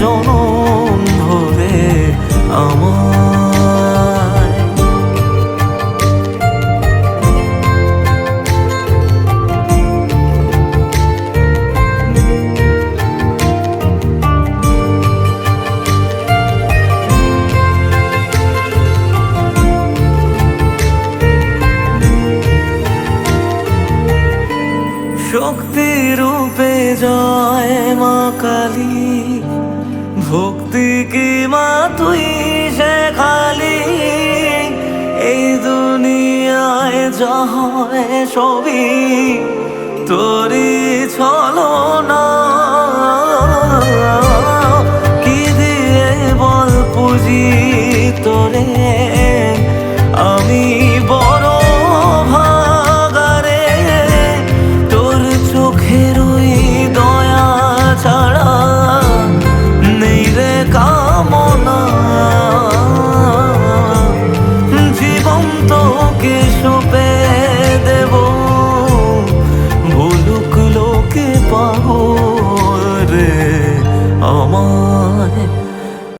জনম ধরে আমার শক্তি রূপে জয় মা কালী। ভক্তি কি মা তুই সে খালি? এই দুনিয়ায় যহ ছবি তোরি ছলো না তোকে সপে দেব ভুলুক লোকে পাগল রে আমায়।